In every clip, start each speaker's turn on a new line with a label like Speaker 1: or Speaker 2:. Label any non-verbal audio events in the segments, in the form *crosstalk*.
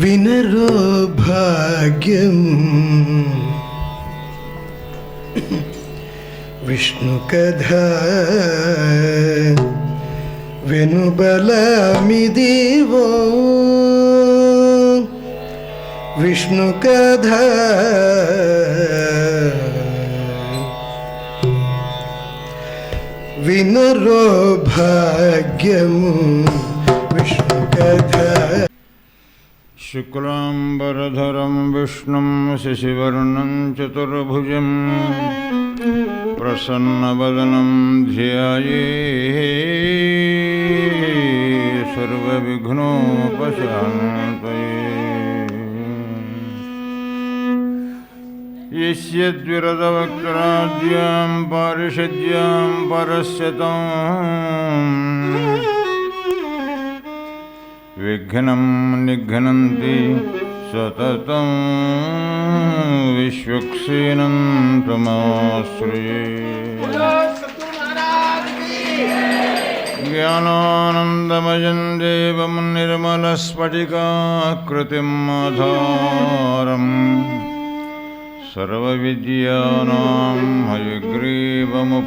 Speaker 1: विनरो भाग्यम विष्णु कधा वेणु बलमि देव विष्णु कधा विनरो भाग्यम विष्णु कधा
Speaker 2: शुक्लाम्बरधरं विष्णुं शशिवर्णं चतुर्भुजं प्रसन्नवदनं ध्याये सर्वविघ्नोपशान्तये यस्य द्विरदवक्त्राद्यां पारिषद्यां परस्यताम् विघ्नं निघ्नन्ति सततं विश्वक्सेनं तमाश्रये ज्ञानानन्दमयं देवं निर्मलस्फटिकाकृतिम् आधारम् सर्वविद्यानां हयग्रीवमुपास्महे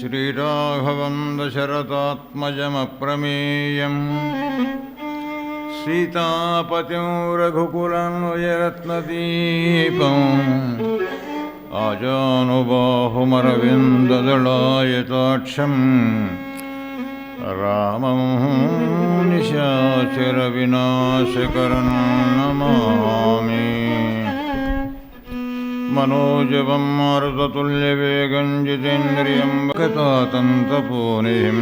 Speaker 2: श्रीराघवं दशरथात्मजमप्रमेयम् सीतापतिं रघुकुलन्वयरत्नदीपम् आजानुबाहुमरविन्ददलायताक्षम् रामं निशाचरविनाशकरं नमामि मनोजवं मारुततुल्यवेगं जितेन्द्रियं गतातन्तपोनिधिं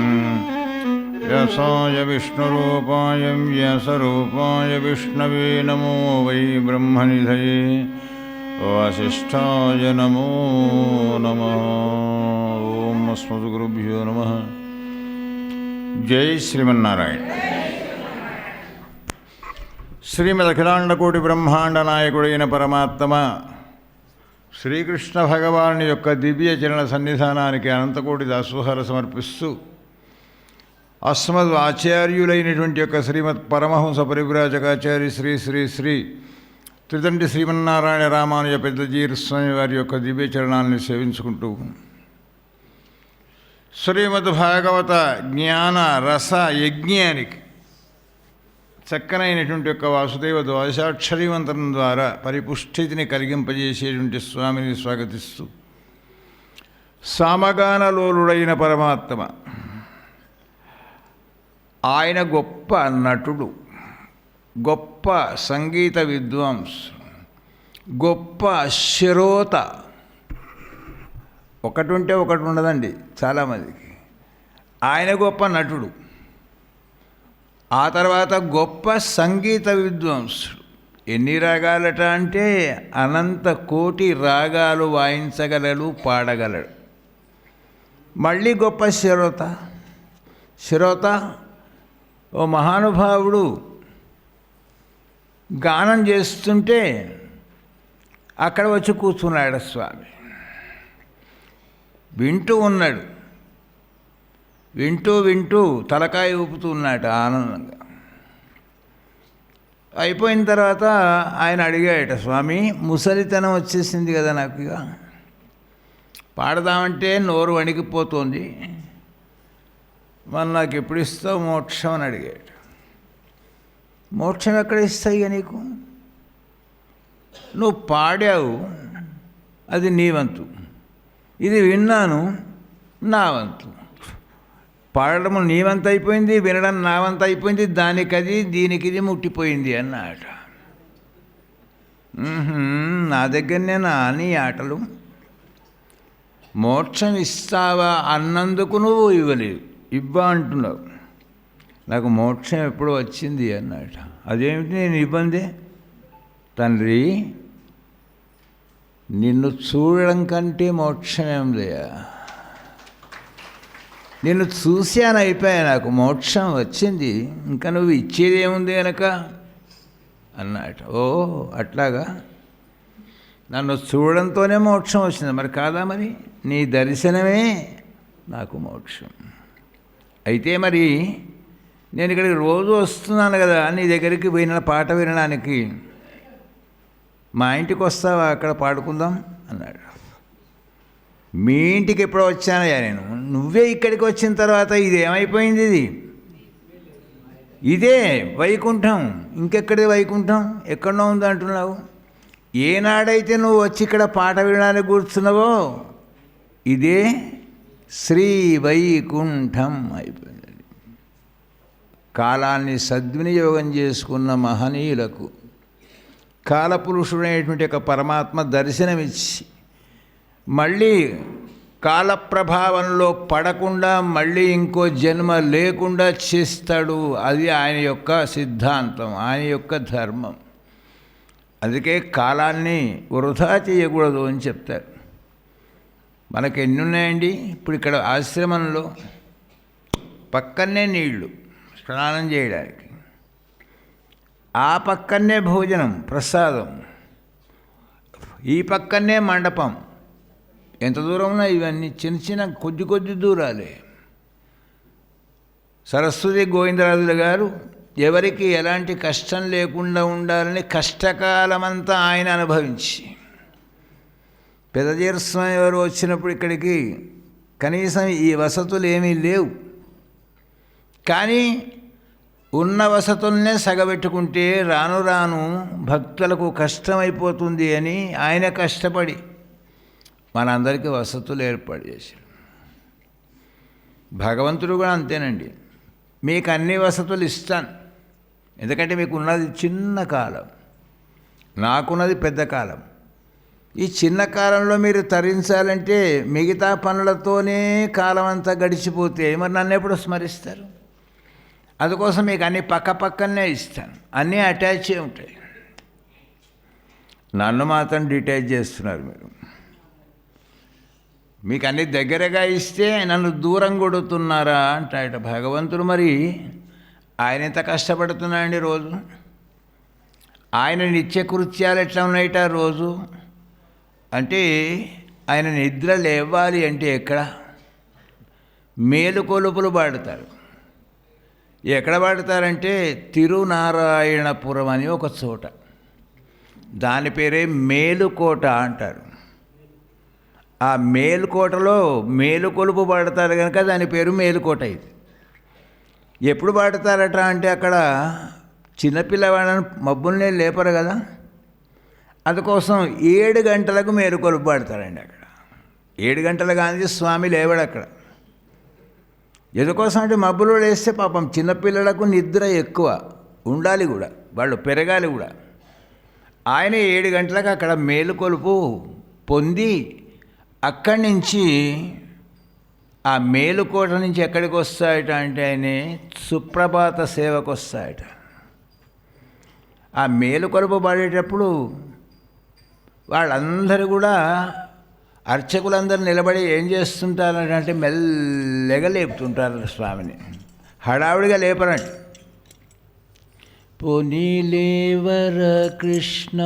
Speaker 2: व्यासाय विष्णुरूपाय व्यासरूपाय विष्णवे नमो वै ब्रह्मनिधये वासिष्ठाय नमो नमः ॐ अस्मद्गुरुभ्यो नमः జై శ్రీమన్నారాయణ శ్రీమద్ అఖిలాండకోటి బ్రహ్మాండ నాయకుడైన పరమాత్మ శ్రీకృష్ణ భగవాను యొక్క దివ్య చరణ సన్నిధానానికి అనంతకోటి దాసోహర సమర్పిస్తూ అస్మద్ ఆచార్యులైనటువంటి యొక్క శ్రీమద్ పరమహంస పరివ్రాజకాచార్య శ్రీ శ్రీ శ్రీ త్రిదండి శ్రీమన్నారాయణ రామానుజ పెద్దజీర్ స్వామి వారి యొక్క దివ్య చరణాలను సేవించుకుంటూ శ్రీమద్ భాగవత జ్ఞాన రస యజ్ఞానికి చక్కనైనటువంటి యొక్క వాసుదేవ ద్వాదశాక్షరి మంత్రం ద్వారా పరిపుష్ఠితిని కలిగింపజేసేటువంటి స్వామిని స్వాగతిస్తూ. సామగానలోలుడైన పరమాత్మ ఆయన గొప్ప నటుడు గొప్ప సంగీత విద్వాంస్ గొప్ప శిరోత. ఒకటి ఉంటే ఒకటి ఉండదండి చాలామందికి. ఆయన గొప్ప నటుడు. ఆ తర్వాత గొప్ప సంగీత విద్వాంసుడు. ఎన్ని రాగాలట అంటే అనంత కోటి రాగాలు వాయించగలడు పాడగలడు. మళ్ళీ గొప్ప శ్రోత. శ్రోత ఓ మహానుభావుడు గానం చేస్తుంటే అక్కడ వచ్చి కూర్చున్నాడు స్వామి. వింటూ ఉన్నాడు. వింటూ వింటూ తలకాయ ఊపుతున్నాట ఆనందంగా. అయిపోయిన తర్వాత ఆయన అడిగాడట స్వామి ముసలితనం వచ్చేసింది కదా నాకు ఇక. పాడదామంటే నోరు వణికిపోతుంది. మరి నాకు ఎప్పుడు ఇస్తావు మోక్షం? అని అడిగాడు. మోక్షం ఎక్కడ ఇస్తాయి నీకు? నువ్వు పాడావు అది నీ వంతు. ఇది విన్నాను నా వంతు. పాడడం నీవంత అయిపోయింది వినడం నావంత అయిపోయింది దానికది దీనికిది ముట్టిపోయింది అన్న ఆట నా దగ్గరనే నా నీ ఆటలు. మోక్షం ఇస్తావా అన్నందుకు నువ్వు ఇవ్వలేవు. ఇవ్వా అంటున్నావు. నాకు మోక్షం ఎప్పుడు వచ్చింది అన్నాట అదేమిటి నేను ఇబ్బంది? తండ్రి నిన్ను చూడడం కంటే మోక్షమేం లేయా? నేను చూశాను అయిపోయా నాకు మోక్షం వచ్చింది ఇంకా నువ్వు ఇచ్చేది ఏముంది కనుక అన్నట ఓ అట్లాగా? నన్ను చూడడంతోనే మోక్షం వచ్చింది. మరి కాదా మరి? నీ దర్శనమే నాకు మోక్షం. అయితే మరి నేను ఇక్కడికి రోజు వస్తున్నాను కదా నీ దగ్గరికి పోయిన పాట వినడానికి. మా ఇంటికి వస్తావా? అక్కడ పాడుకుందాం అన్నాడు. మీ ఇంటికి ఎప్పుడో వచ్చానయ్యా నేను. నువ్వే ఇక్కడికి వచ్చిన తర్వాత ఇది ఏమైపోయింది ఇది? ఇదే వైకుంఠం. ఇంకెక్కడే వైకుంఠం? ఎక్కడో ఉంది అంటున్నావు. ఏనాడైతే నువ్వు వచ్చి ఇక్కడ పాట వినడానికి కూర్చున్నావో ఇదే శ్రీ వైకుంఠం అయిపోయింది. కాలాన్ని సద్వినియోగం చేసుకున్న మహనీయులకు కాలపురుషుడైనటువంటి ఒక పరమాత్మ దర్శనమిచ్చి మళ్ళీ కాలప్రభావంలో పడకుండా మళ్ళీ ఇంకో జన్మ లేకుండా చేస్తాడు. అది ఆయన యొక్క సిద్ధాంతం ఆయన యొక్క ధర్మం. అందుకే కాలాన్ని వృధా చేయకూడదు అని చెప్తారు. మనకు ఎన్ని ఉన్నాయండి ఇప్పుడు ఇక్కడ ఆశ్రమంలో పక్కనే నీళ్ళు స్నానం చేయడానికి. ఆ పక్కనే భోజనం ప్రసాదం. ఈ పక్కనే మండపం. ఎంత దూరం ఇవన్నీ చిన్న చిన్న కొద్ది కొద్ది దూరాలే. సరస్వతి గోవిందరాజుల గారు ఎవరికి ఎలాంటి కష్టం లేకుండా ఉండాలని కష్టకాలమంతా ఆయన అనుభవించి. పెదజీరస్వామి వారు వచ్చినప్పుడు ఇక్కడికి కనీసం ఈ వసతులు ఏమీ లేవు. కానీ ఉన్న వసతుల్నే సగబెట్టుకుంటే రాను రాను భక్తులకు కష్టమైపోతుంది అని ఆయన కష్టపడి మనందరికీ వసతులు ఏర్పాటు చేశారు భగవంతుడు కూడా అంతేనండి. మీకు అన్ని వసతులు ఇస్తాను. ఎందుకంటే మీకు ఉన్నది చిన్న కాలం. నాకున్నది పెద్ద కాలం. ఈ చిన్న కాలంలో మీరు తరించాలంటే మిగతా పనులతోనే కాలం అంతా గడిచిపోతే మరి నన్ను ఎప్పుడు స్మరిస్తారు? అందుకోసం మీకు అన్ని పక్క పక్కనే ఇస్తాను. అన్నీ అటాచ్ ఉంటాయి. నన్ను మాత్రం డిటాచ్ చేస్తున్నారు మీరు. మీకు అన్ని దగ్గరగా ఇస్తే నన్ను దూరం కొడుతున్నారా అంటాయట భగవంతుడు మరి ఆయన ఎంత కష్టపడుతున్నాడండి రోజు? ఆయన నిత్య కృత్యాలు ఎట్లా ఉన్నాయట రోజు? అంటే ఆయన నిద్ర లేవాలి అంటే ఎక్కడ? మేలుకొలుపులు పాడతారు. ఎక్కడ పాడతారంటే తిరునారాయణపురం అని ఒక చోట. దాని పేరే మేలుకోట అంటారు. ఆ మేలుకోటలో మేలుకొలుపు పాడతారు కనుక దాని పేరు మేలుకోట ఇది. ఎప్పుడు పాడతారట అంటే అక్కడ చిన్నపిల్లవాళ్ళని మబ్బుల్నే లేపరు కదా. అందుకోసం ఏడు గంటలకు మేలుకొలుపు పాడతారండి అక్కడ. ఏడు గంటల కానీ స్వామి లేవాడు అక్కడ. ఎందుకోసం అంటే మబ్బులు లేస్తే పాపం చిన్నపిల్లలకు నిద్ర ఎక్కువ ఉండాలి కూడా వాళ్ళు పెరగాలి కూడా. ఆయన ఏడు గంటలకు అక్కడ మేలుకొలుపు పొంది అక్కడి నుంచి ఆ మేలుకోట నుంచి ఎక్కడికి వస్తాయట అంటే ఆయన సుప్రభాత సేవకు వస్తాయట. ఆ మేలుకొలుపు పాడేటప్పుడు వాళ్ళందరూ కూడా అర్చకులందరూ నిలబడి ఏం చేస్తుంటారంటే మెల్లగా లేపుతుంటారు స్వామిని. హడావుడిగా లేపరండి. పొనిలేవర కృష్ణ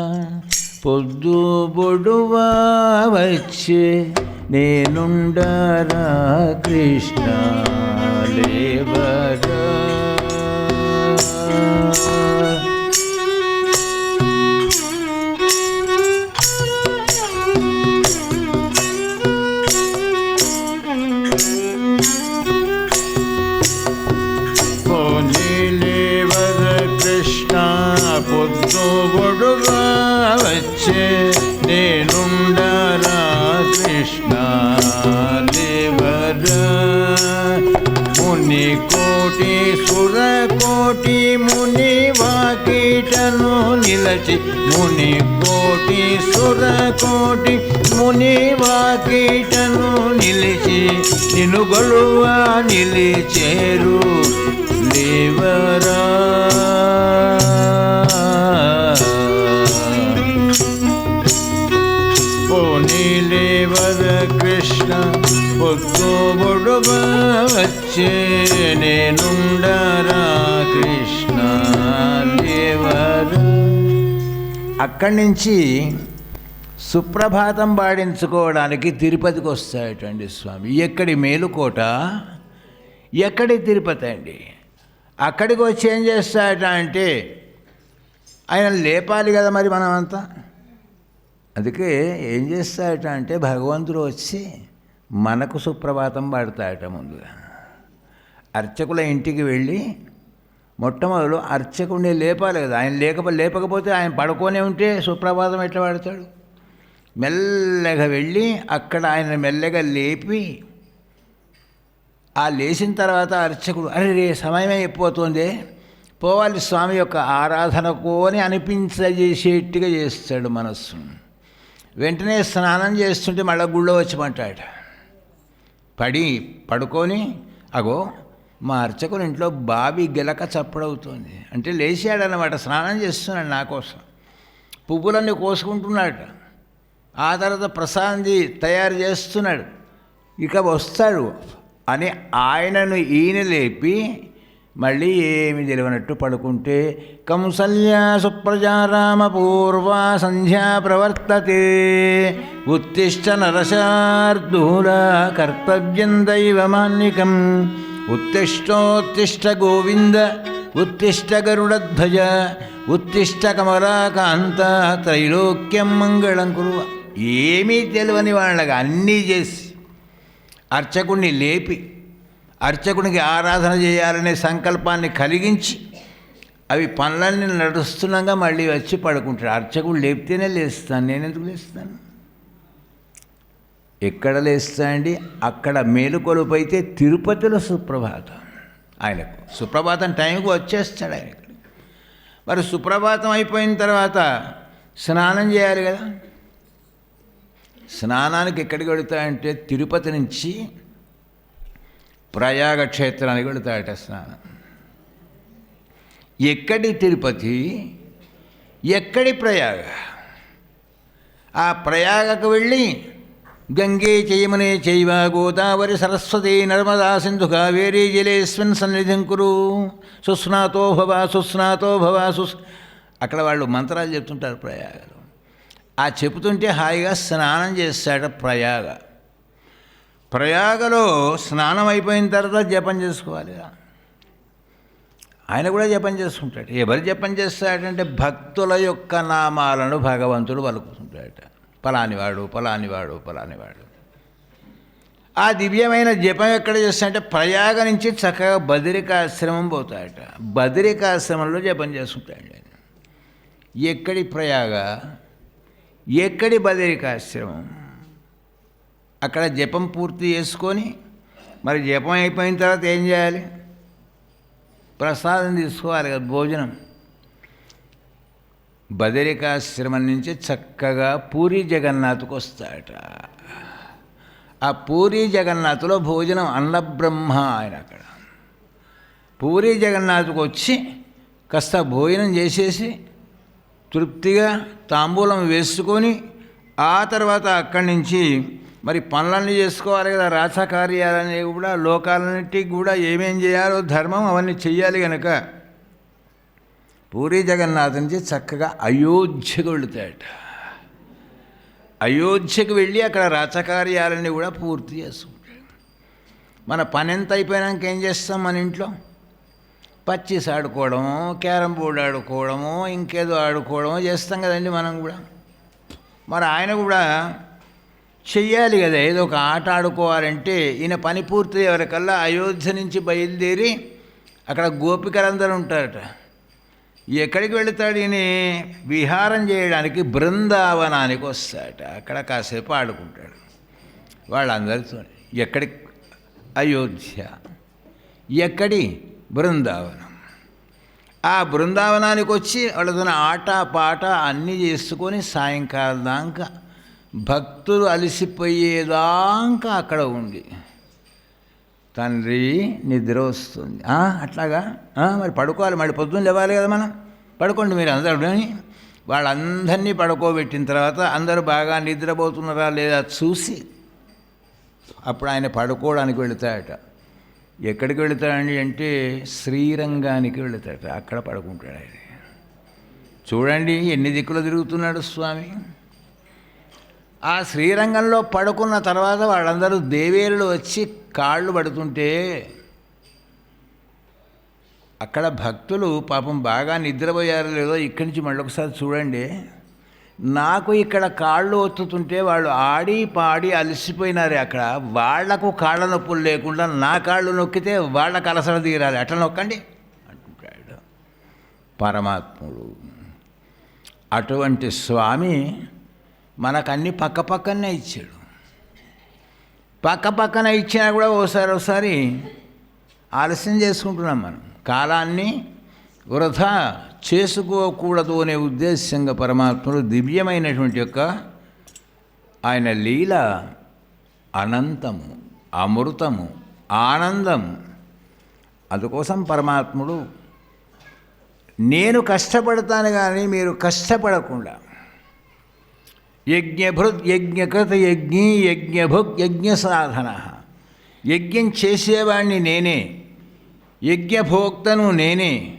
Speaker 2: పొద్దు బొడువా వచ్చే నేనుండరా కృష్ణ లేవరా? కోటి సుర కోటి ముని వాకిటను నిలచి ముని కోటి సుర కోటి ముని వాకిటను నిలిచి నిను గొలువ నిలిచేరు లేవరా. పొద్దు వచ్చే నేనుండరా కృష్ణ లేవరా అక్కడి నుంచి సుప్రభాతం పాడించుకోవడానికి తిరుపతికి వస్తాయటండి స్వామి. ఎక్కడి మేలుకోట? ఎక్కడి తిరుపతి అండి? అక్కడికి వచ్చి ఏం చేస్తాయట అంటే ఆయన లేపాలి కదా మరి మనమంతా. అందుకే ఏం చేస్తాయట అంటే భగవంతుడు వచ్చి మనకు సుప్రభాతం పాడతాయట ముందుగా. అర్చకుల ఇంటికి వెళ్ళి మొట్టమొదలు అర్చకుడిని లేపాలి కదా. ఆయన లేక లేపకపోతే ఆయన పడుకోనే ఉంటే సుప్రభాతం ఎట్లా పాడతాడు? మెల్లగా వెళ్ళి అక్కడ ఆయన మెల్లగా లేపి ఆ లేచిన తర్వాత అర్చకుడు అరే రే సమయమే అయిపోతుంది. పోవాలి స్వామి యొక్క ఆరాధనకు అని అనిపించజేసేట్టుగా చేస్తాడు మనస్సు. వెంటనే స్నానం చేస్తుంటే మళ్ళీ గుళ్ళో వచ్చమంటాడు పడి పడుకొని అగో మా అర్చకుని ఇంట్లో బావి గెలక చప్పుడవుతుంది. అంటే లేచాడనమాట స్నానం చేస్తున్నాడు నా కోసం. పువ్వులన్నీ కోసుకుంటున్నాడు ఆ తర్వాత ప్రశాంతి తయారు చేస్తున్నాడు. ఇక వస్తాడు అని ఆయనను ఈయన లేపి మళ్ళీ ఏమి తెలియనట్టు పడుకుంటే కంసల్యా సుప్రజారామ పూర్వ సంధ్యా ప్రవర్తతే ఉత్తిష్ట నరశార్దూల కర్తవ్యం దైవమాన్నికం ఉత్తిష్టోత్తిష్ట గోవింద ఉత్తిష్ట గరుడధ్వజ ఉత్తిష్ట కమలాకాంత త్రైలోక్యం మంగళం కురువ. ఏమీ తెలియని వాళ్ళగా అన్నీ చేసి అర్చకుణ్ణి లేపి అర్చకునికి ఆరాధన చేయాలనే సంకల్పాన్ని కలిగించి అవి పనులన్నీ నడుస్తుండగా మళ్ళీ వచ్చి పడుకుంటాడు అర్చకుడు లేపితేనే లేస్తాను. నేను ఎందుకు లేస్తాను? ఎక్కడ లేస్తా అండి అక్కడ మేలుకొలుపైతే తిరుపతిలో సుప్రభాతం. ఆయనకు సుప్రభాతం టైంకి వచ్చేస్తాడు ఆయన మరి సుప్రభాతం అయిపోయిన తర్వాత స్నానం చేయాలి కదా? స్నానానికి ఎక్కడికి వెళుతాయంటే తిరుపతి నుంచి ప్రయాగ క్షేత్రానికి వెళుతాడట స్నానం ఎక్కడి తిరుపతి ఎక్కడి ప్రయాగ? ఆ ప్రయాగకు వెళ్ళి గంగే చేయమునే చైవ గోదావరి సరస్వతి నర్మదా సింధు కావేరీ జలేస్మిన్ సన్నిధిం కురు. సుస్నాతో భవ సుస్నాతో భవ సుస్ అక్కడ వాళ్ళు మంత్రాలు చెప్తుంటారు ప్రయాగలు. ఆ చెబుతుంటే హాయిగా స్నానం చేస్తాడు ప్రయాగ. ప్రయాగలో స్నానం అయిపోయిన తర్వాత జపం చేసుకోవాలి ఆయన కూడా జపం చేసుకుంటాడు. ఎవరు జపం చేస్తాడంటే భక్తుల యొక్క నామాలను భగవంతుడు పలుకుతుంటాడట. పలానివాడు పలానివాడు పలానివాడు. ఆ దివ్యమైన జపం ఎక్కడ చేస్తాడంటే ప్రయాగ నుంచి చక్కగా బదిరికాశ్రమం పోతాడట. బదిరికాశ్రమంలో జపం చేసుకుంటాడు ఆయన. ఎక్కడి ప్రయాగ? ఎక్కడి బదిరికాశ్రమం అక్కడ జపం పూర్తి చేసుకొని మరి జపం అయిపోయిన తర్వాత ఏం చేయాలి? ప్రసాదం తీసుకోవాలి కదా భోజనం. బదరికాశ్రమం నుంచి చక్కగా పూరి జగన్నాథ్కు వస్తాడట. ఆ పూరి జగన్నాథ్లో భోజనం అన్నబ్రహ్మ ఆయన అక్కడ. పూరి జగన్నాథ్కు వచ్చి కాస్త భోజనం చేసేసి తృప్తిగా తాంబూలం వేసుకొని ఆ తర్వాత అక్కడి నుంచి మరి పనులన్నీ చేసుకోవాలి కదా రాచకార్యాలని కూడా లోకాలన్నిటికి కూడా ఏమేం చేయాలో ధర్మం అవన్నీ చెయ్యాలి కనుక పూరి జగన్నాథ్ నుంచి చక్కగా అయోధ్యకు వెళుతాయట. అయోధ్యకు వెళ్ళి అక్కడ రాచకార్యాలన్నీ కూడా పూర్తి చేసుకుంటాడు. మన పని ఎంత అయిపోయినాక ఏం చేస్తాం మన ఇంట్లో? పచ్చిస్ ఆడుకోవడము క్యారం బోర్డు ఆడుకోవడము ఇంకేదో ఆడుకోవడమో చేస్తాం కదండి మనం కూడా. మరి ఆయన కూడా చెయ్యాలి కదా ఏదో ఒక ఆట ఆడుకోవాలంటే ఈయన పని పూర్తి ఎవరికల్లా అయోధ్య నుంచి బయలుదేరి అక్కడ గోపికలందరూ ఉంటారట. ఎక్కడికి వెళతాడు ఈయన? విహారం చేయడానికి బృందావనానికి వస్తాడట. అక్కడ కాసేపు ఆడుకుంటాడు. వాళ్ళందరితో ఎక్కడి అయోధ్య? ఎక్కడి? బృందావనం. ఆ బృందావనానికి వచ్చి వాళ్ళతో ఆట పాట అన్నీ చేసుకొని సాయంకాలం దాకా భక్తులు అలసిపోయేదాకా అక్కడ ఉండి. తండ్రి నిద్ర వస్తుంది. అట్లాగా? మరి పడుకోవాలి. మళ్ళీ పొద్దున్న లేవాలి కదా మనం. పడుకోండి మీరు అందరూ. వాళ్ళందరినీ పడుకోబెట్టిన తర్వాత అందరూ బాగా నిద్రపోతున్నారా లేదా చూసి అప్పుడు ఆయన పడుకోవడానికి వెళుతాడట ఎక్కడికి వెళుతాడండి అంటే శ్రీరంగానికి వెళుతాడట అక్కడ పడుకుంటాడు ఆయన. చూడండి ఎన్ని దిక్కులు తిరుగుతున్నాడు స్వామి. ఆ శ్రీరంగంలో పడుకున్న తర్వాత వాళ్ళందరూ దేవేరులు వచ్చి కాళ్ళు పడుతుంటే అక్కడ భక్తులు పాపం బాగా నిద్రపోయారు లేదో ఇక్కడి నుంచి మళ్ళీ ఒకసారి చూడండి. నాకు ఇక్కడ కాళ్ళు ఒత్తుతుంటే వాళ్ళు ఆడి పాడి అలసిపోయినారు అక్కడ. వాళ్ళకు కాళ్ళ నొప్పులు లేకుండా నా కాళ్ళు నొక్కితే వాళ్ళ అలసట తీరాలి. అట్లా నొక్కండి అంటుంటాడు పరమాత్ముడు. అటువంటి స్వామి మనకన్నీ పక్క పక్కనే ఇచ్చాడు. పక్క పక్కన ఇచ్చినా కూడా ఓసారి ఒకసారి ఆలస్యం చేసుకుంటున్నాం మనం. కాలాన్ని వృధా చేసుకోకూడదు అనే ఉద్దేశంగా పరమాత్ముడు దివ్యమైనటువంటి యొక్క ఆయన లీల అనంతము అమృతము ఆనందము. అందుకోసం పరమాత్ముడు నేను కష్టపడతాను కానీ మీరు కష్టపడకుండా యజ్ఞభృత్ యజ్ఞకృత యజ్ఞీ యజ్ఞభుక్ యజ్ఞ సాధన యజ్ఞం చేసేవాణ్ణి నేనే యజ్ఞభోక్తను నేనే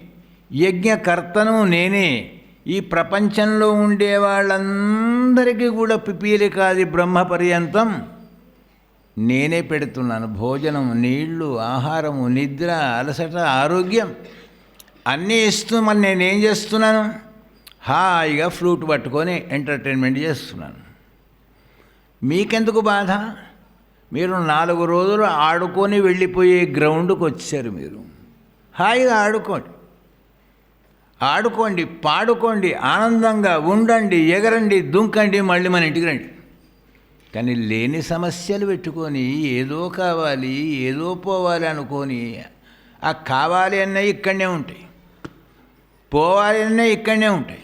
Speaker 2: యజ్ఞకర్తను నేనే ఈ ప్రపంచంలో ఉండే వాళ్ళందరికీ కూడా పిపీలికాది బ్రహ్మ పర్యంతం నేనే పెడుతున్నాను. భోజనం నీళ్ళు ఆహారము నిద్ర అలసట ఆరోగ్యం అన్నీ ఇస్తూ మరి నేనేం చేస్తున్నాను? హాయిగా ఫ్లూట్ పట్టుకొని ఎంటర్టైన్మెంట్ చేస్తున్నాను. మీకెందుకు బాధ? మీరు నాలుగు రోజులు ఆడుకొని వెళ్ళిపోయే గ్రౌండ్కి వచ్చారు మీరు. హాయిగా ఆడుకోండి. ఆడుకోండి పాడుకోండి ఆనందంగా ఉండండి ఎగరండి దుంకండి మళ్ళీ మన ఇంటికి రండి. కానీ లేని సమస్యలు పెట్టుకొని ఏదో కావాలి ఏదో పోవాలి అనుకొని ఆ కావాలి అన్నవి ఇక్కడనే ఉంటాయి. పోవాలి అన్నవి ఇక్కడనే ఉంటాయి.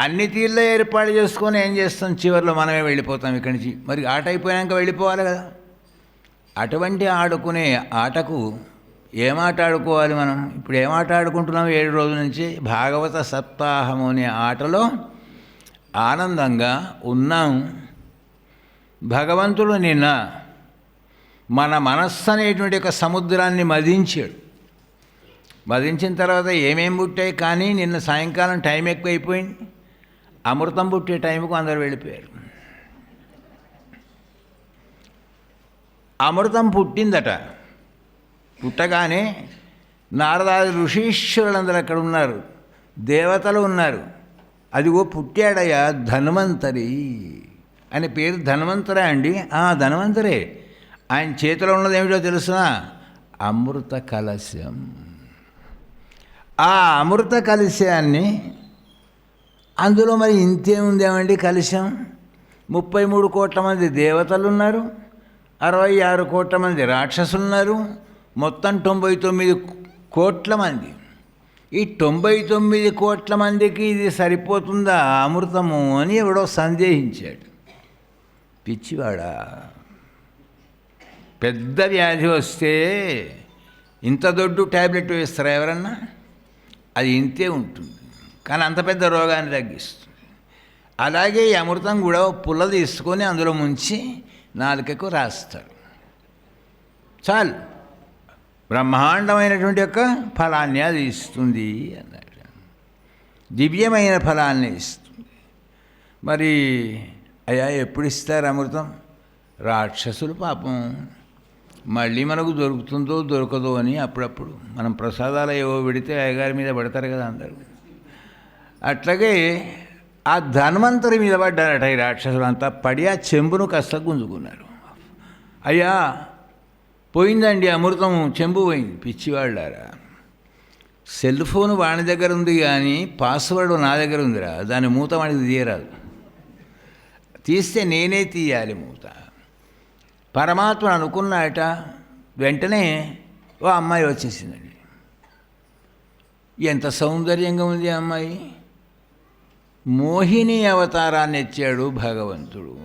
Speaker 2: అన్ని తీర్లో ఏర్పాటు చేసుకొని ఏం చేస్తాం? చివరిలో మనమే వెళ్ళిపోతాం ఇక్కడి నుంచి. మరి ఆట అయిపోయాక వెళ్ళిపోవాలి కదా. అటువంటి ఆడుకునే ఆటకు ఏం ఆట ఆడుకోవాలి మనం? ఇప్పుడు ఏమాట ఆడుకుంటున్నాం ఏడు రోజుల నుంచి? భాగవత సప్తాహం అనే ఆటలో ఆనందంగా ఉన్నాం. భగవంతుడు నిన్న మన మనస్సు అనేటువంటి ఒక సముద్రాన్ని మదించాడు. మదించిన తర్వాత ఏమేం పుట్టాయి? కానీ నిన్న సాయంకాలం టైం ఎక్కువైపోయింది. అమృతం పుట్టే టైంకు అందరు వెళ్ళిపోయారు. అమృతం పుట్టిందట. పుట్టగానే నారదాది ఋషీశ్వరులందరూ అక్కడ ఉన్నారు. దేవతలు ఉన్నారు. అదిగో పుట్టాడయ్యా ధన్వంతరి ఆయన పేరు ధన్వంతరే అండి. ఆ ధన్వంతరే. ఆయన చేతిలో ఉన్నది ఏమిటో తెలుసునా? అమృత కలశం. ఆ అమృత కలశాన్ని అందులో మరి ఇంతే ఉందేమండి కలుషం? ముప్పై మూడు కోట్ల మంది దేవతలు ఉన్నారు అరవై ఆరు కోట్ల మంది రాక్షసులు ఉన్నారు మొత్తం తొంభై తొమ్మిది కోట్ల మంది. ఈ తొంభై తొమ్మిది కోట్ల మందికి ఇది సరిపోతుందా అమృతము అని ఎవడో సందేహించాడు. పిచ్చివాడా? పెద్ద వ్యాధి వస్తే ఇంత దొడ్డు ట్యాబ్లెట్ వేస్తారా ఎవరన్నా? అది ఇంతే ఉంటుంది. కానీ అంత పెద్ద రోగాన్ని తగ్గిస్తుంది. అలాగే ఈ అమృతం కూడా పుల్ల తీసుకొని అందులో ముంచి నాలుకకు రాస్తారు. చాలు. బ్రహ్మాండమైనటువంటి యొక్క ఫలాన్ని అది ఇస్తుంది అన్నాడు. దివ్యమైన ఫలాన్ని ఇస్తుంది. మరి అయ్యా ఎప్పుడు ఇస్తారు అమృతం? రాక్షసులు పాపం. మళ్ళీ మనకు దొరుకుతుందో దొరకదో అని అప్పుడప్పుడు. మనం ప్రసాదాలు ఏవో పెడితే అయ్యగారి మీద పడతారు కదా అందరూ. అట్లాగే ఆ ధన్వంతరి మీద పడ్డారట ఈ రాక్షసులంతా పడి ఆ చెంబును కాస్త గుంజుకున్నారు. అయ్యా పోయిందండి అమృతం చెంబు పోయింది. పిచ్చివాళ్ళారా. సెల్ ఫోన్ వాడి దగ్గర ఉంది కానీ పాస్వర్డ్ నా దగ్గర ఉందిరా. దాని మూత వాడికి తీయరాదు. తీస్తే నేనే తీయాలి మూత. పరమాత్మ అనుకున్నాయట వెంటనే ఓ అమ్మాయి వచ్చేసిందండి. ఎంత సౌందర్యంగా ఉంది ఆ అమ్మాయి. మోహిని అవతారాన్ని ఎత్తాడు భగవంతుడు.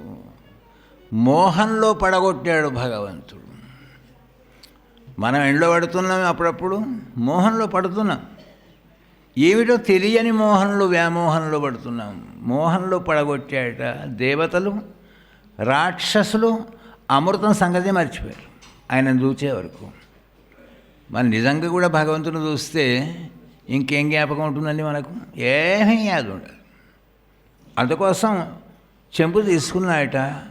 Speaker 2: మోహంలో పడగొట్టాడు భగవంతుడు. మనం ఎండలో పడుతున్నాం అప్పుడప్పుడు? మోహంలో పడుతున్నాం. ఏమిటో తెలియని మోహంలో వ్యామోహంలో పడుతున్నాం. మోహంలో పడగొట్టాట దేవతలు రాక్షసులు అమృతం సంగతి మర్చిపోయారు. ఆయన చూచే వరకు. మరి నిజంగా కూడా భగవంతుని చూస్తే ఇంకేం జ్ఞాపకం ఉంటుందండి మనకు? ఏమీ యాదు ఉండదు. అందుకోసం చెంపు తీసుకున్నాయట.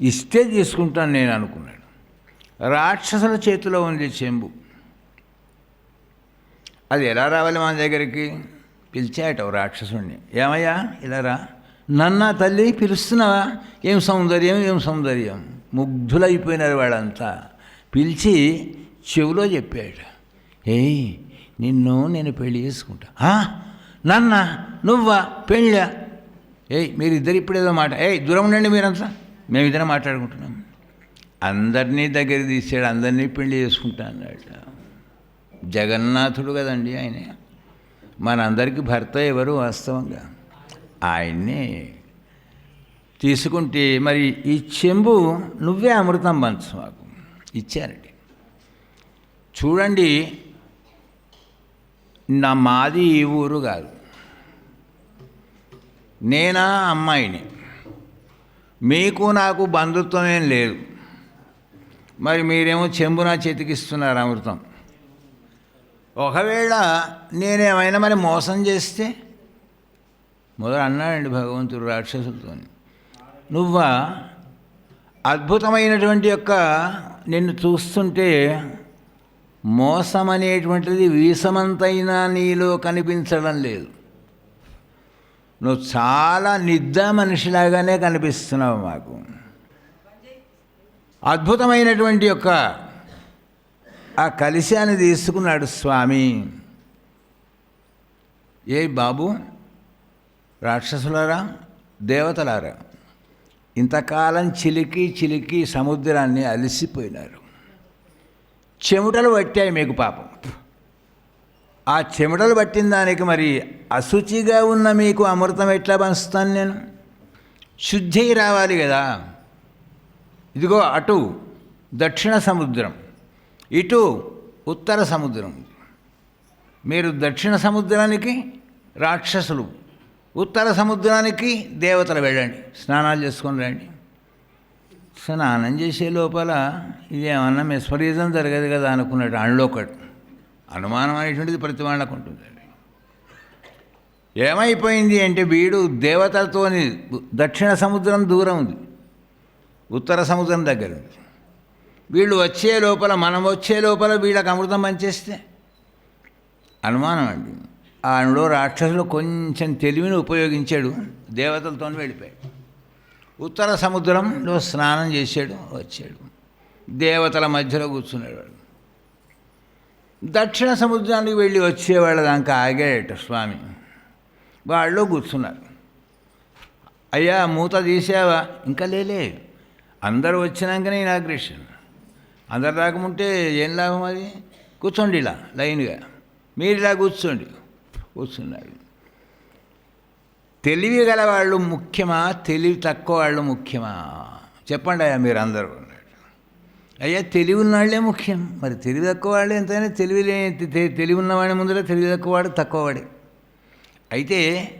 Speaker 2: ఇస్తే తీసుకుంటాను నేను అనుకున్నాడు. రాక్షసుల చేతిలో ఉంది చెంబు. అది ఎలా రావాలి మన దగ్గరికి? పిలిచాయట ఓ రాక్షసుణ్ణి. ఏమయ్యా ఇలా రా. నన్న తల్లి పిలుస్తున్నావా? ఏం సౌందర్యం ఏం సౌందర్యం? ముగ్ధులైపోయినారు వాళ్ళంతా. పిలిచి చెవిలో చెప్పాడు ఏయ్ నిన్ను నేను పెళ్ళి చేసుకుంటా. "ఆ? నాన్న నువ్వా పెళ్ళ. ఏయ్ మీరు ఇద్దరు ఇప్పుడేదో మాట. ఏయ్ దూరం ఉండండి మీరంతా. మేము ఇద్దరం మాట్లాడుకుంటున్నాం. అందరినీ దగ్గర తీసాడు అందరినీ పెళ్ళి చేసుకుంటా అన్నాడు. జగన్నాథుడు కదండి ఆయన. మనందరికీ భర్త ఎవరు వాస్తవంగా? ఆయన్నే తీసుకుంటే మరి ఈ చెంబు నువ్వే అమృతం పంచు మాకు. ఇచ్చారండి చూడండి నా మాది ఈ ఊరు కాదు. నేనా అమ్మాయిని? మీకు నాకు బంధుత్వం ఏం లేదు. మరి మీరేమో చెంబు నా చేతికిస్తున్నారు అమృతం. ఒకవేళ నేనేమైనా మరి మోసం చేస్తే? మొదలు అన్నాడండి భగవంతుడు రాక్షసులతో నువ్వా అద్భుతమైనటువంటి యొక్క నిన్ను చూస్తుంటే మోసం అనేటువంటిది వీసమంతైనా నీలో కనిపించడం లేదు. నువ్వు చాలా నిద్ద మనిషిలాగానే కనిపిస్తున్నావు మాకు. అద్భుతమైనటువంటి యొక్క ఆ కలిశాన్ని తీసుకున్నాడు స్వామి. ఏ బాబు రాక్షసులారా దేవతలారా ఇంతకాలం చిలికి చిలికి సముద్రాన్ని అలసిపోయినారు. చెమటలు పట్టాయి మీకు పాపం. ఆ చెమటలు పట్టిన దానికి మరి అశుచిగా ఉన్న మీకు అమృతం ఎట్లా పంచుతాను నేను? శుద్ధి రావాలి కదా. ఇదిగో అటు దక్షిణ సముద్రం ఇటు ఉత్తర సముద్రం. మీరు దక్షిణ సముద్రానికి రాక్షసులు ఉత్తర సముద్రానికి దేవతలు వెళ్ళండి స్నానాలు చేసుకొని రండి. స్నానం చేసే లోపల ఇదేమన్నా మెస్మరిజం జరగదు కదా అనుకున్నాడు అందులో ఒకటి అనుమానం అనేటువంటిది ప్రతి వాళ్ళకు ఉంటుంది ఏమైపోయింది అంటే వీడు దేవతలతోని దక్షిణ సముద్రం దూరం ఉంది. ఉత్తర సముద్రం దగ్గర ఉంది. వీళ్ళు వచ్చే లోపల మనం వచ్చే లోపల వీళ్ళకి అమృతం పనిచేస్తే? అనుమానం అండి. ఆయనలో రాక్షసులు కొంచెం తెలివిని ఉపయోగించాడు. దేవతలతో వెళ్ళిపోయాడు. ఉత్తర సముద్రంలో స్నానం చేసాడు వచ్చాడు. దేవతల మధ్యలో కూర్చునేవాడు దక్షిణ సముద్రానికి వెళ్ళి వచ్చేవాళ్ళ దాకా ఆగాడట స్వామి. వాళ్ళు కూర్చున్నారు. అయ్యా మూత తీసావా? ఇంకా లేలే. అందరు వచ్చినాకనే ఇనాగ్రేషన్. అందరు రాకముంటే ఏం లాభం అది? కూర్చోండి ఇలా లైన్గా. మీరు ఇలా కూర్చోండి. కూర్చున్నాడు తెలివి గలవాళ్ళు ముఖ్యమా? తెలివి తక్కువ వాళ్ళు ముఖ్యమా? చెప్పండి అయ్యా మీరు అందరూ అయ్యా తెలివి ఉన్నవాళ్ళే ముఖ్యం. మరి తెలివి తక్కువ వాళ్ళు ఎంతైనా తెలివి లేని తెలివి ఉన్నవాడి ముందర తెలివి తక్కువవాడు తక్కువవాడే. అయితే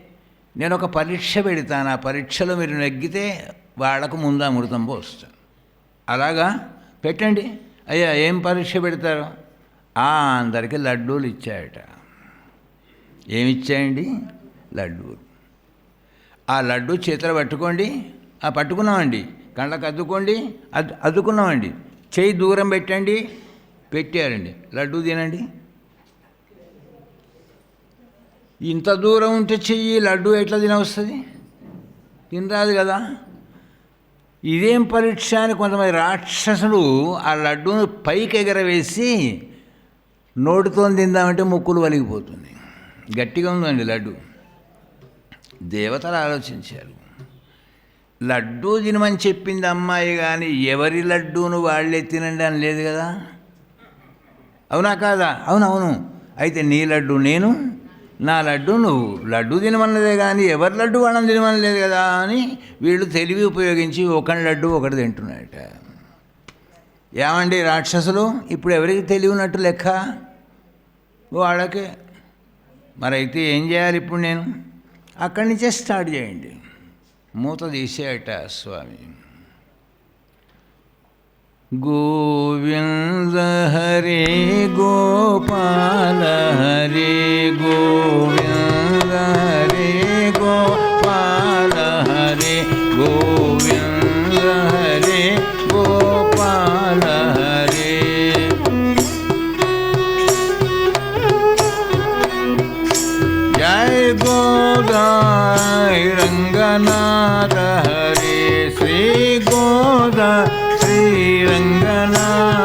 Speaker 2: నేను ఒక పరీక్ష పెడతాను. ఆ పరీక్షలో మీరు నెగ్గితే వాళ్ళకు ముందు అమృతం పోస్తాను. అలాగా? పెట్టండి. అయ్యా ఏం పరీక్ష పెడతారు? ఆ అందరికీ లడ్డూలు ఇచ్చాయట. ఏమిచ్చాయండి? లడ్డూలు. ఆ లడ్డు చేతులు పట్టుకోండి ఆ పట్టుకున్నామండి. కళ్ళకు అద్దుకోండి అద్దు అద్దుకున్నామండి. చేయి దూరం పెట్టండి పెట్టారండి లడ్డు తినండి. ఇంత దూరం ఉంటే చెయ్యి లడ్డు ఎట్లా తినవస్తుంది? తినరాదు కదా. ఇదేం పరీక్ష అని కొంతమంది రాక్షసులు ఆ లడ్డూను పైకి ఎగరవేసి నోటితో తిందామంటే ముక్కులు వలిగిపోతుంది గట్టిగా ఉందండి లడ్డు. దేవతలు ఆలోచించారు. లడ్డూ తినమని చెప్పింది అమ్మాయి కానీ ఎవరి లడ్డూను వాళ్ళే తినండి అని లేదు కదా? అవునా కాదా? అవునవును. అయితే నీ లడ్డు నేను నా లడ్డు నువ్వు. లడ్డు తినమన్నదే కానీ ఎవరి లడ్డు వాళ్ళని తినమనలేదు కదా అని వీళ్ళు తెలివి ఉపయోగించి ఒకటి లడ్డు ఒకటి తింటున్నాయట ఏమండి రాక్షసులు? ఇప్పుడు ఎవరికి తెలివి ఉన్నట్టు లెక్క? వాళ్ళకే. మరైతే ఏం చేయాలి ఇప్పుడు నేను? అక్కడి నుంచే స్టార్ట్ చేయండి. మూత తీసేయట స్వామి. గోవింద హరే గోపాల హరే గోవింద హరే గో రంగనాథ హరే శ్రీ గోదా శ్రీరంగనాథ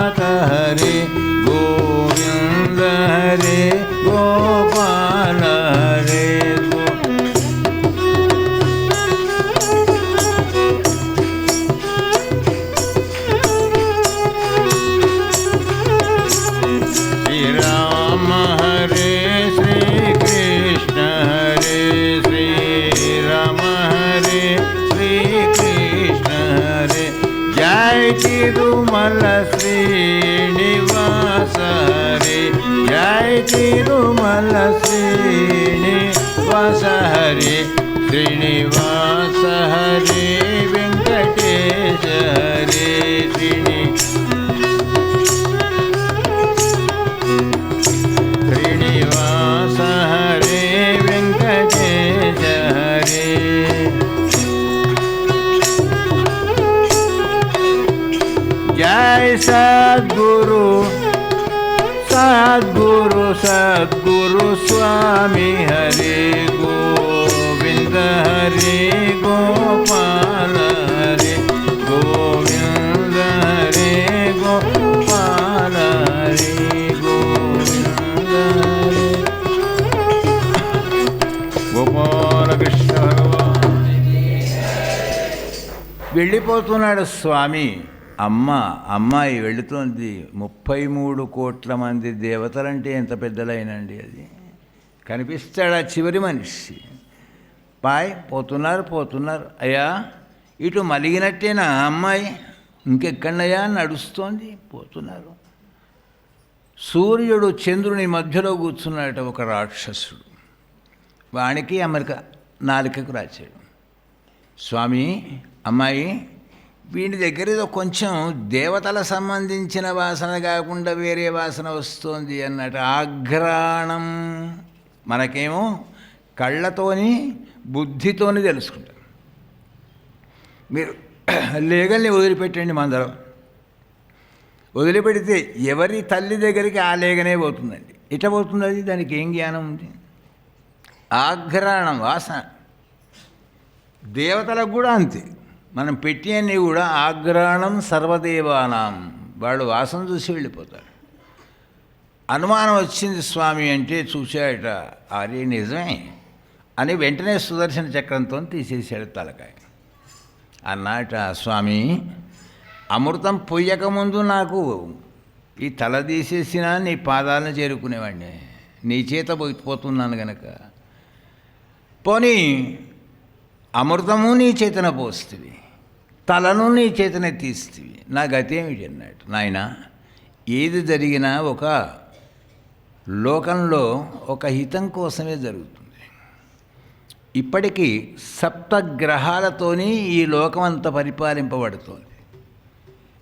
Speaker 2: जय सद्गुरु सद्गुरु सद्गुरु स्वामी हरे गोविन्द हरे गोपाल हरे गोविन्द हरे गोपाल हरे गोविन्द हरे గోపాలకృష్ణ భగవాన్ వెళ్ళిపోతున్నాడు స్వామి అమ్మ అమ్మాయి వెళుతోంది. ముప్పై మూడు కోట్ల మంది దేవతలంటే ఎంత పెద్దలైనండి అది? కనిపిస్తాడు ఆ చివరి మనిషి? పాయ్ పోతున్నారు పోతున్నారు. అయ్యా ఇటు మలిగినట్టేనా అమ్మాయి? ఇంకెక్కడయ్యా నడుస్తోంది పోతున్నారు. సూర్యుడు చంద్రుని మధ్యలో కూర్చున్నాడట ఒక రాక్షసుడు. వానికి అమెరికా నాలుకకు రాశాడు. స్వామి అమ్మాయి వీడి దగ్గర ఏదో కొంచెం దేవతల సంబంధించిన వాసన కాకుండా వేరే వాసన వస్తుంది అన్నట్టు. ఆఘ్రాణం మనకేమో కళ్ళతోని బుద్ధితోని తెలుసుకుంటాం. మీరు *clears throat* లేగల్ని వదిలిపెట్టండి మందరం. వదిలిపెడితే ఎవరి తల్లి దగ్గరికి ఆ లేగనే పోతుందండి. ఇట్లా పోతుంది అది దానికి ఏం జ్ఞానం ఉంది? ఆఘ్రాణం వాసన. దేవతలకు కూడా అంతే. మనం పెట్టి కూడా ఆగ్రాణం సర్వదేవానాం. వాళ్ళు వాసన చూసి వెళ్ళిపోతారు. అనుమానం వచ్చింది స్వామి అంటే చూశాడట అరే నిజమే అని వెంటనే సుదర్శన చక్రంతో తీసేసాడు తలకాయ. అన్నాట స్వామి అమృతం పొయ్యకముందు నాకు ఈ తల తీసేసినా నీ పాదాలను చేరుకునేవాడిని. నీ చేత పోతున్నాను గనక. పోనీ అమృతము నీ చేతన పోస్తుంది. తలను నీ చేతనే తీస్తుంది నా గతేమిటి అన్నాడు నాయన ఏది జరిగినా ఒక లోకంలో ఒక హితం కోసమే జరుగుతుంది. ఇప్పటికీ సప్తగ్రహాలతోని ఈ లోకమంతా పరిపాలింపబడుతోంది.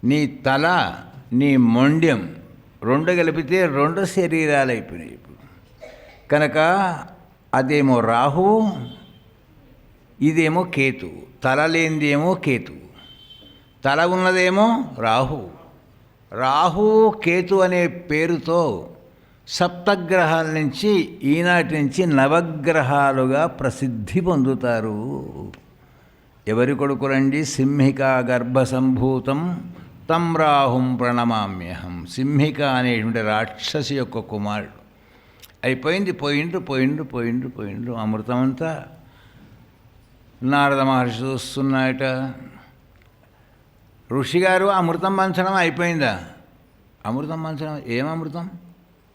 Speaker 2: నీ తల నీ మొండ్యం రెండు కలిపితే రెండు శరీరాలు అయిపోయినాయి ఇప్పుడు. కనుక అదేమో రాహువు ఇదేమో కేతువు. తల లేనిదేమో కేతువు. తల ఉన్నదేమో రాహు. రాహు కేతు అనే పేరుతో సప్తగ్రహాల నుంచి ఈనాటి నుంచి నవగ్రహాలుగా ప్రసిద్ధి పొందుతారు. ఎవరి కొడుకులండి? సింహిక గర్భసంభూతం తం రాహుం ప్రణమామ్యహం. సింహిక అనేటువంటి రాక్షసి యొక్క కుమారుడు. అయిపోయింది పోయిండ్రు పోయిండ్రు పోయిండ్రు పోయిండ్రు. అమృతమంతా నారద మహర్షి చూస్తున్నాయట. ఋషిగారు అమృతం పంచడం అయిపోయిందా? అమృతం పంచడం ఏం అమృతం?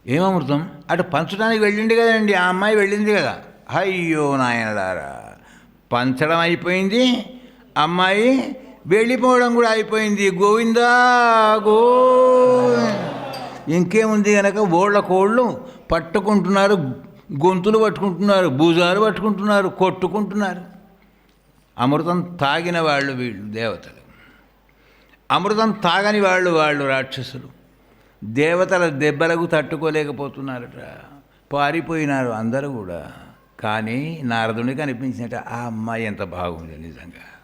Speaker 2: ఏం అమృతం? అటు పంచడానికి వెళ్ళింది కదండి ఆ అమ్మాయి వెళ్ళింది కదా. అయ్యో నాయనలారా పంచడం అయిపోయింది అమ్మాయి వెళ్ళిపోవడం కూడా అయిపోయింది. గోవిందా గో ఇంకేముంది కనుక ఓళ్ళ కోళ్ళు పట్టుకుంటున్నారు గొంతులు పట్టుకుంటున్నారు భుజాలు పట్టుకుంటున్నారు కొట్టుకుంటున్నారు. అమృతం తాగిన వాళ్ళు వీళ్ళు దేవతలు. అమృతం తాగని వాళ్ళు వాళ్ళు రాక్షసులు. దేవతల దెబ్బలకు తట్టుకోలేకపోతున్నారట. పారిపోయినారు అందరూ కూడా. కానీ నారదునికి అనిపించినట్ట ఆ అమ్మాయి ఎంత బాగుంది నిజంగా.